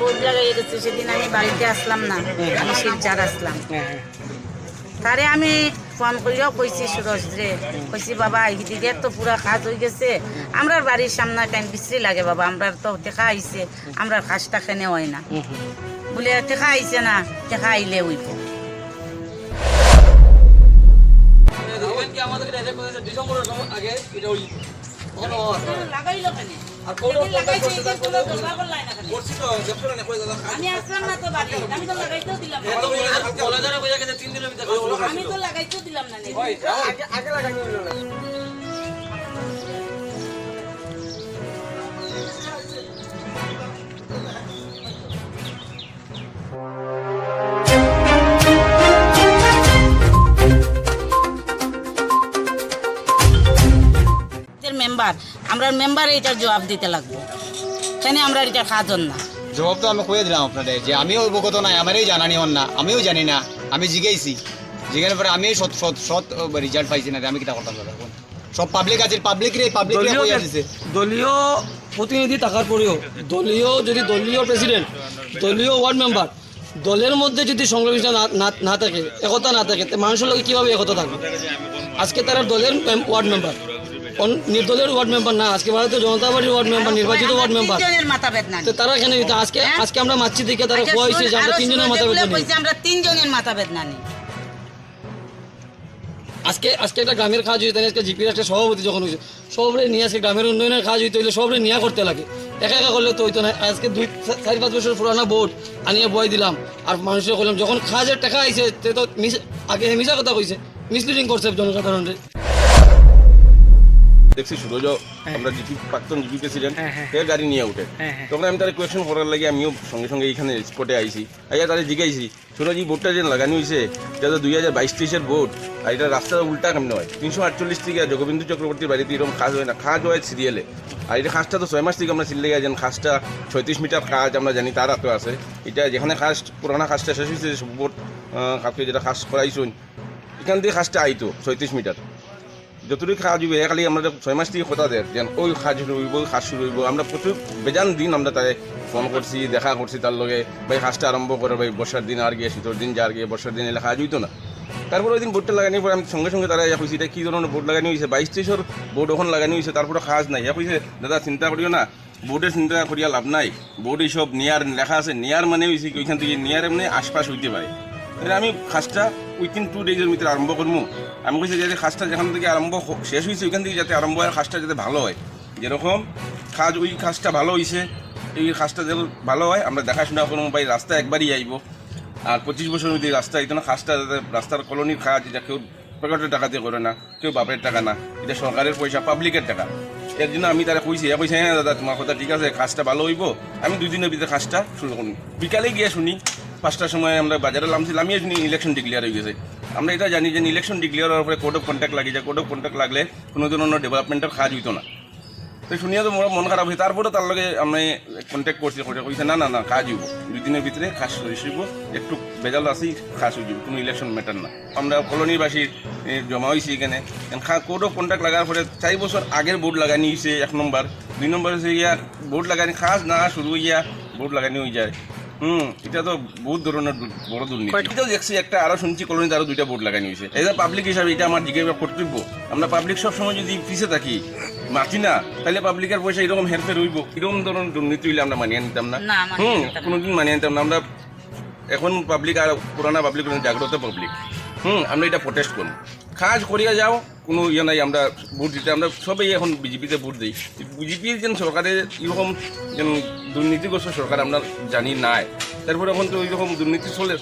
Board লাগাই গেছে সেদিন আমি বাড়িতে আসলাম না আমি শিলচার আসলাম। হ্যাঁ হ্যাঁ। তারে আমি ফোন করিও কইছি সুরজ রে কইছি বাবা এইদিকে তো পুরা কাজ হয়ে গেছে। আমরার বাড়ির সামনে টাইম বিশ্রী লাগে বাবা? আমরার তো টেকা আইছে আমরার কাজটা খেনে হয় না। বলে টেকা আইছে না টেকা আইলে হইব। আমি আসলাম না তো বাড়ি আমি তো লাগাইতেও দিলাম না। আমি তো লাগাইতেও দিলাম না মেম্বার আমরা মেম্বার এটার জবাব দিতে লাগবো। কেন আমরা এটা খাজন না। জবাব তো আমি কয়ে দিলাম আপনাদের যে আমিও অবগত নাই আমারই জানানি হন না আমিও জানি না আমি জিগেইছি। জিজ্ঞাসার পরে আমি সৎ সৎ সৎ রেজাল্ট পাইছি না আমি কিটা করতাম সব পাবলিক আছে পাবলিক রে পাবলিক রে দলীয় প্রতিনিধি থাকার পরেও দলীয় যদি দলীয় প্রেসিডেন্ট দলীয় ওয়ার্ড মেম্বার দলের মধ্যে যদি সংশ্লিষ্ট না- থাকে একতা না থাকে তো মানুষের লোক কীভাবে একতা থাকবে? আজকে তারা দলের ওয়ার্ড মেম্বার নির্দলের ওয়ার্ড মেম্বার না আজকে ভারতীয় জনতা পার্টির ওয়ার্ড মেম্বার নির্বাচিত ওয়ার্ড মেম্বার। বেদনা তো তারা এখানে দিতে আজকে আজকে আমরা মাছি দিকে তারা কোয়া হয়েছে যে আমরা তিনজনের মাথা কইছে আমরা তিনজনের মাথা বেদনা নেই। আজকে আজকে একটা গ্রামের কাজ হইতে আজকে জিপির একটা সভাপতি যখন হয়েছে সবরে নিয়ে আজকে গ্রামের উন্নয়নের কাজ হইতে হইলে সবরে নিয়ে করতে লাগে। একা একা করলে তো হইতো না। আজকে দুই চার পাঁচ বছর পুরানা বোর্ড আনিয়ে বয় দিলাম। আর মানুষের করলাম যখন কাজের টাকা আইছে তে তো আগে মিশা কথা কইছে। মিসলিডিং করছে জনসাধারণের। দেখছি সুরজ আমরা জিপি প্রাক্তন জিপি প্রেসিডেন্ট হ্যাঁ, হ্যাঁ। সে গাড়ি নিয়ে উঠে? হ্যাঁ, হ্যাঁ। তখন আমি তার কোয়েশন করার লাগে আমিও সঙ্গে সঙ্গে এইখানে স্পটে আইছি। আইয়া তারে জিগাইছি সুরজ এই বোর্ডটা যে লাগানো হয়েছে এটা তো দুই হাজার বাইশ তেইশের বোর্ড আর এটা রাস্তার উল্টা কেমন হয়? তিনশো আটচল্লিশ থেকে জগবিন্দু চক্রবর্তীর বাড়িতে এরকম কাজ হয় না কাজ হয় সিরিয়ালে আর এটা কাজটা তো ছয় মাস থেকে আমরা সিলে গেছেন কাজটা ছয়ত্রিশ মিটার কাজ আমরা জানি তার হাতে আছে। এটা যেখানে কাজ পুরানা কাজটা শেষ হয়েছে বোর্ড কাউকে যেটা কাজ করাইছুন এখান থেকে কাজটা আইতো ছয়ত্রিশ মিটার। যতটুকু কাজ হইবে খালি আমরা ছয় মাস থেকে কথা দেয় যেন ওই হইব, ওই কাজ শুরু হইব। আমরা প্রচুর বেজান দিন আমরা তাই ফোন করছি, দেখা করছি তার লগে, ভাই কাজটা আরম্ভ করে, ভাই বর্ষার দিন আর গিয়ে, শীতর দিন যার গিয়ে বর্ষার দিন এলে কাজ হইতো না। তারপরে ওই দিন বোর্ডটা লাগানোর পরে আমি সঙ্গে সঙ্গে তারা ইয়া এটা কী ধরনের বোর্ড লাগানো হয়েছে বাইশ তেইশের বোর্ড ওখানে লাগানো হয়েছে তারপরে কাজ নাই। ইয়া কইছে, দাদা, চিন্তা করিও না বোর্ডের চিন্তা করিয়া লাভ নাই। বোর্ড এইসব নিয়ার, লেখা আছে, নিয়ার মানে হয়েছে ওইখান থেকে নিয়ারে মানে আশপাশ হইতে পারে। তাহলে আমি কাজটা উইথিন টু ডেজের ভিতরে আরম্ভ করব আমি কইছি যে কাজটা যেখান থেকে আরম্ভ শেষ হয়েছে ওইখান থেকে যাতে আরম্ভ হয় কাজটা যাতে ভালো হয়। যেরকম কাজ ওই কাজটা ভালো হয়েছে এই কাজটা যেন ভালো হয়, আমরা দেখাশোনা করব ভাই, রাস্তা একবারই আইব। আর পঁচিশ বছর মধ্যে রাস্তা এই জন্য কাজটা যাতে রাস্তার কলোনির কাজ এটা কেউ পকেটের টাকা দিয়ে করে না, কেউ বাপের টাকা না, এটা সরকারের পয়সা পাবলিকের টাকা। এর জন্য আমি তারা কইছি, এ কইছে হ্যাঁ দাদা, তোমার কথা ঠিক আছে কাজটা ভালো হইব, আমি দুই দিনের ভিতরে কাজটা শুরু করুন বিকালে গিয়ে শুনি পাঁচটার সময় আমরা বাজারে আমি শুনি ইলেকশন ডিক্লেয়ার হয়ে গেছে। আমরা এটা জানি যে ইলেকশন ডিক্লেয়ার হওয়ার পরে কোড অফ কন্ট্যাক্ট লাগে যায় কোড অফ কন্ট্যাক্ট লাগলে কোনো ধরনের ডেভেলপমেন্টের কাজ হইতো না। তো শুনিয়া তো মোর মন খারাপ হয়েছে। তারপরে তার লগে আমি কন্ট্যাক্ট করছি করে কইছে, না না না, কাজ হইব। দুই দিনের ভিতরে শেষ হইব। একটু বেজাল আছি কাজ হয়ে কোনো ইলেকশন ম্যাটার না। আমরা কলোনিবাসী জমা হয়েছি এখানে। কোড অফ কন্ট্যাক্ট লাগার পরে চার বছর আগের বোর্ড লাগানি হয়েছে এক নম্বর। দুই নম্বর হচ্ছে ইয়া বোর্ড লাগানি, কাজ না, শুরু হইয়া বোর্ড লাগানি হয়ে যায়। হুম এটা তো বহুত ধরনের বড় দুর্নীতি। এটাও দেখছি একটা আরও শুনছি কলোনিতে আরও দুইটা বোর্ড লাগানো হয়েছে। এজ পাবলিক হিসাবে এটা আমার জিজ্ঞাসা কর্তব্য। আমরা পাবলিক সব সময় যদি পিছিয়ে থাকি মাতি না তাহলে পাবলিকের পয়সা এরকম হেরফের হইব। এরকম ধরনের দুর্নীতি হইলে আমরা মানিয়ে নিতাম না। না, হুম কোনোদিন মানিয়ে নিতাম না। আমরা এখন পাবলিক আর পুরানা পাবলিক জাগ্রত পাবলিক হুম আমরা এটা প্রটেস্ট করব। কাজ করিয়া যাও, কোনো ইয়ে নাই, আমরা ভোট দিতে, আমরা সবাই এখন বিজেপিতে ভোট দিই। বিজেপির যেন সরকারে এরকম যেন দুর্নীতিগ্রস্ত সরকার আমরা জানি নাই, তারপরে এখন তো ওইরকম দুর্নীতি চলে।